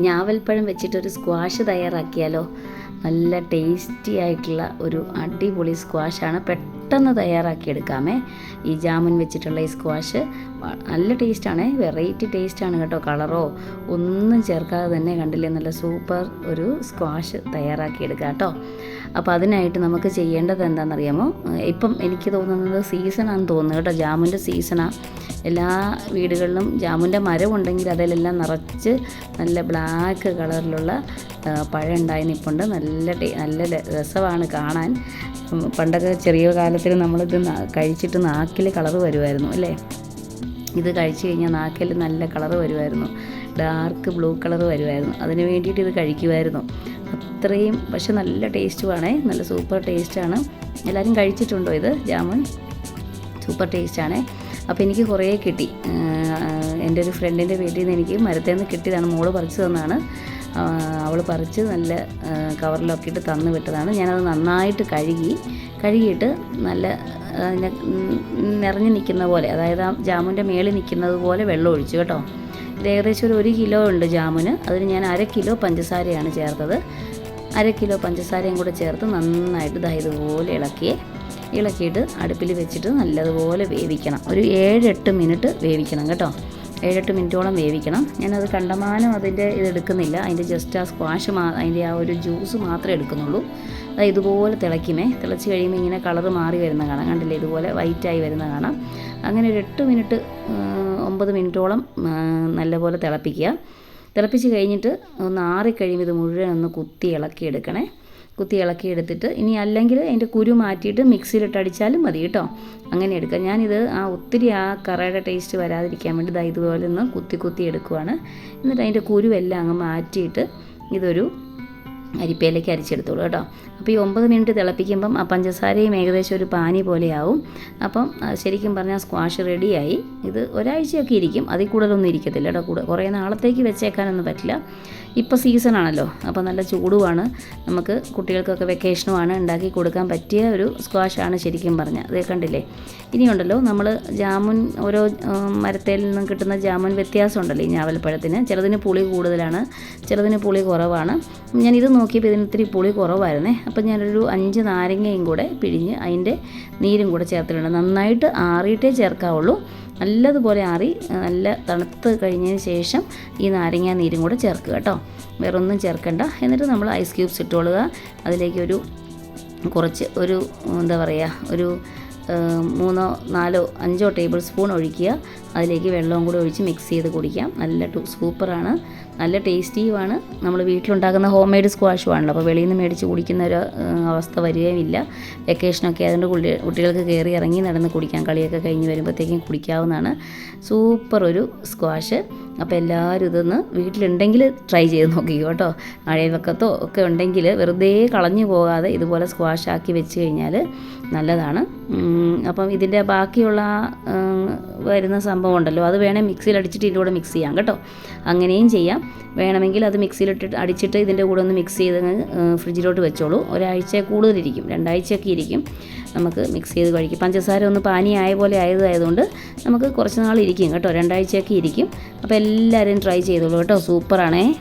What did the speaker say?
ഞാവൽപ്പഴം വെച്ചിട്ടൊരു സ്ക്വാഷ് തയ്യാറാക്കിയാലോ? നല്ല ടേസ്റ്റി ആയിട്ടുള്ള ഒരു അടിപൊളി സ്ക്വാഷാണ് പെട്ടെന്ന് തയ്യാറാക്കിയെടുക്കാമേ. ഈ ജാമുൻ വെച്ചിട്ടുള്ള ഈ സ്ക്വാഷ് നല്ല ടേസ്റ്റാണ് വെറൈറ്റി ടേസ്റ്റാണ് കേട്ടോ കളറോ ഒന്നും ചേർക്കാതെ തന്നെ കണ്ടില്ലേ? നല്ല സൂപ്പർ ഒരു സ്ക്വാഷ് തയ്യാറാക്കിയെടുക്കാം കേട്ടോ. അപ്പോൾ അതിനായിട്ട് നമുക്ക് ചെയ്യേണ്ടത് എന്താണെന്നറിയാമോ? ഇപ്പം എനിക്ക് തോന്നുന്നത് സീസണാണെന്ന് തോന്നുന്നു കേട്ടോ. ജാമുന്റെ സീസണാണ് എല്ലാ വീടുകളിലും ജാമുന്റെ മരം ഉണ്ടെങ്കിൽ അതിലെല്ലാം നിറച്ച് നല്ല ബ്ലാക്ക് കളറിലുള്ള പഴം ഉണ്ടായി നിൽപ്പുണ്ട് നല്ല നല്ല രസമാണ് കാണാൻ. പണ്ടൊക്കെ ചെറിയ കാലത്തിൽ നമ്മളിത് കഴിച്ചിട്ട് നാക്കിൽ കളറ് വരുമായിരുന്നു അല്ലേ? ഇത് കഴിച്ചു കഴിഞ്ഞാൽ നാക്കിൽ നല്ല കളർ വരുമായിരുന്നു. ഡാർക്ക് ബ്ലൂ കളർ വരുമായിരുന്നു. അതിന് വേണ്ടിയിട്ട് ഇത് കഴിക്കുമായിരുന്നു. അത്രയും പക്ഷെ നല്ല ടേസ്റ്റുമാണേ നല്ല സൂപ്പർ ടേസ്റ്റാണ് എല്ലാവരും കഴിച്ചിട്ടുണ്ടോ ഇത്? ജാമുൻ? സൂപ്പർ ടേസ്റ്റാണേ അപ്പോൾ എനിക്ക് കുറേ കിട്ടി. എന്റെ ഒരു ഫ്രണ്ടിന്റെ വീട്ടിൽ നിന്ന് എനിക്ക് മരത്തേന്ന് കിട്ടിയതാണ്. മോൾ പറിച്ചു തന്നാണ് അവൾ പറിച്ച് നല്ല കവറിലൊക്കെ ഇട്ട് തന്നു വിട്ടതാണ്. ഞാനത് നന്നായിട്ട് കഴുകി കഴുകിയിട്ട് നല്ല നിറഞ്ഞു നിൽക്കുന്ന പോലെ അതായത് ആ ജാമുന്റെ മേളിൽ നിൽക്കുന്നത് പോലെ വെള്ളം ഒഴിച്ചു കേട്ടോ. ഇത് ഏകദേശം ഒരു ഒരു കിലോ ഉണ്ട് ജാമുന് അതിന് ഞാൻ അര കിലോ പഞ്ചസാരയാണ് ചേർത്തത്. അര കിലോ പഞ്ചസാരയും കൂടെ ചേർത്ത് നന്നായിട്ട് ദാ ഇതുപോലെ ഇളക്കി ഇളക്കിയിട്ട് അടുപ്പിൽ വെച്ചിട്ട് നല്ലതുപോലെ വേവിക്കണം. ഒരു ഏഴെട്ട് മിനിറ്റ് വേവിക്കണം കേട്ടോ. ഏഴെട്ട് മിനിറ്റോളം വേവിക്കണം. ഞാനത് കണ്ടമാനം അതിന്റെ ഇത് എടുക്കുന്നില്ല. അതിന്റെ ജസ്റ്റ് ആ സ്ക്വാഷ് മാ അതിന്റെ ആ ഒരു ജ്യൂസ് മാത്രമേ എടുക്കുന്നുള്ളൂ. അത് ഇതുപോലെ തിളയ്ക്കുമേ. തിളച്ച് കഴിയുമ്പോൾ ഇങ്ങനെ കളറ് മാറി വരുന്ന കാണാം. കണ്ടില്ലേ? ഇതുപോലെ വൈറ്റായി വരുന്ന കാണാം. അങ്ങനെ ഒരു എട്ട് മിനിറ്റ് ഒമ്പത് മിനിറ്റോളം നല്ലപോലെ തിളപ്പിക്കുക. തിളപ്പിച്ച് കഴിഞ്ഞിട്ട് ഒന്ന് ആറിക്കഴിയുമ്പോൾ ഇത് മുഴുവൻ ഒന്ന് കുത്തി ഇളക്കി എടുക്കണേ കുത്തി ഇളക്കി എടുത്തിട്ട് ഇനി അല്ലെങ്കിൽ അതിന്റെ കുരു മാറ്റിയിട്ട് മിക്സിയിലിട്ട് അടിച്ചാലും മതി കേട്ടോ. അങ്ങനെ എടുക്കാം. ഞാനിത് ആ ഒത്തിരി ആ കറയുടെ ടേസ്റ്റ് വരാതിരിക്കാൻ വേണ്ടി ദാ ഇതുപോലെ ഒന്ന് കുത്തി കുത്തി എടുക്കുവാണ്. എന്നിട്ട് അതിന്റെ കുരുവെല്ലാം അങ്ങ് മാറ്റിയിട്ട് ഇതൊരു അരിപ്പയിലേക്ക് അരിച്ചെടുത്തോളൂ കേട്ടോ. അപ്പോൾ ഈ ഒമ്പത് മിനിറ്റ് തിളപ്പിക്കുമ്പം ആ പഞ്ചസാരയും ഏകദേശം ഒരു പാനി പോലെയാവും. അപ്പം ശരിക്കും പറഞ്ഞാൽ സ്ക്വാഷ് റെഡിയായി ഇത് ഒരാഴ്ചയൊക്കെ ഇരിക്കും. അതിൽ കൂടുതലൊന്നും ഇരിക്കത്തില്ല കേട്ടോ കൂടെ. കുറേ നാളത്തേക്ക് വെച്ചേക്കാനൊന്നും പറ്റില്ല. ഇപ്പോൾ സീസണാണല്ലോ അപ്പോൾ നല്ല ചൂടുമാണ്. നമുക്ക് കുട്ടികൾക്കൊക്കെ വെക്കേഷനുമാണ് ഉണ്ടാക്കി കൊടുക്കാൻ പറ്റിയ ഒരു സ്ക്വാഷാണ് ശരിക്കും പറഞ്ഞാൽ അത് കണ്ടില്ലേ? ഇനിയുണ്ടല്ലോ നമ്മൾ ജാമുൻ ഓരോ മരത്തേൽ നിന്നും കിട്ടുന്ന ജാമുൻ വ്യത്യാസമുണ്ടല്ലോ ഈ ഞാവൽപ്പഴത്തിന്. ചിലതിന് പുളി കൂടുതലാണ് ചിലതിന് പുളി കുറവാണ്. ഞാൻ ഇത് നോക്കിയപ്പോൾ ഇതിന് ഇത്തിരി പുളി കുറവായിരുന്നേ. അപ്പം ഞാനൊരു അഞ്ച് നാരങ്ങയും കൂടെ പിഴിഞ്ഞ് അതിന്റെ നീരും കൂടെ ചേർത്തിട്ടുണ്ട്. നന്നായിട്ട് ആറിയിട്ടേ ചേർക്കാവുള്ളൂ. നല്ലതുപോലെ ആറി നല്ല തണുത്ത് കഴിഞ്ഞതിന് ശേഷം ഈ നാരങ്ങ നീരും കൂടെ ചേർക്കുക കേട്ടോ. വേറൊന്നും ചേർക്കണ്ട. എന്നിട്ട് നമ്മൾ ഐസ് ക്യൂബ്സ് ഇട്ടുകൊള്ളുക അതിലേക്ക് ഒരു കുറച്ച് ഒരു എന്താ പറയുക ഒരു മൂന്നോ നാലോ അഞ്ചോ ടേബിൾ സ്പൂൺ ഒഴിക്കുക. അതിലേക്ക് വെള്ളവും കൂടി ഒഴിച്ച് മിക്സ് ചെയ്ത് കുടിക്കാം. നല്ല സൂപ്പറാണ്. നല്ല ടേസ്റ്റിയുമാണ് നമ്മൾ വീട്ടിലുണ്ടാക്കുന്ന ഹോം മെയ്ഡ് സ്ക്വാഷുമാണല്ലോ അപ്പോൾ വെളിയിൽ നിന്ന് മേടിച്ച് കുടിക്കുന്ന ഒരു അവസ്ഥ വരികയുമില്ല വെക്കേഷനൊക്കെ കുട്ടി കുട്ടികൾക്ക് കയറി ഇറങ്ങി നടന്ന് കുടിക്കാം. കളിയൊക്കെ കഴിഞ്ഞ് വരുമ്പോഴത്തേക്കും കുടിക്കാവുന്നതാണ്. സൂപ്പർ ഒരു സ്ക്വാഷ്. അപ്പോൾ എല്ലാവരും ഇതൊന്ന് വീട്ടിലുണ്ടെങ്കിൽ ട്രൈ ചെയ്ത് നോക്കിക്കോ കേട്ടോ. അഴയവക്കത്തോ ഒക്കെ ഉണ്ടെങ്കിൽ വെറുതെ കളഞ്ഞു പോകാതെ ഇതുപോലെ സ്ക്വാഷ് ആക്കി വെച്ച് കഴിഞ്ഞാൽ നല്ലതാണ്. അപ്പം ഇതിന്റെ ബാക്കിയുള്ള വരുന്ന സംഭവം ഉണ്ടല്ലോ. അത് വേണേൽ മിക്സിയിൽ അടിച്ചിട്ട് ഇതിന്റെ കൂടെ മിക്സ് ചെയ്യാം കേട്ടോ. അങ്ങനെയും ചെയ്യാം. വേണമെങ്കിൽ അത് മിക്സിയിലിട്ട് അടിച്ചിട്ട് ഇതിന്റെ കൂടെ ഒന്ന് മിക്സ് ചെയ്ത് ഫ്രിഡ്ജിലോട്ട് വെച്ചോളൂ. ഒരാഴ്ച കൂടുതലിരിക്കും. രണ്ടാഴ്ചയൊക്കെ ഇരിക്കും. നമുക്ക് മിക്സ് ചെയ്ത് കഴിക്കും. പഞ്ചസാര ഒന്ന് പാനി ആയ പോലെ ആയതായതുകൊണ്ട് നമുക്ക് കുറച്ച് നാൾ ഇരിക്കും കേട്ടോ. രണ്ടാഴ്ചയൊക്കെ ഇരിക്കും. അപ്പോൾ എല്ലാവരും ട്രൈ ചെയ്തോളൂ കേട്ടോ. സൂപ്പറാണേ.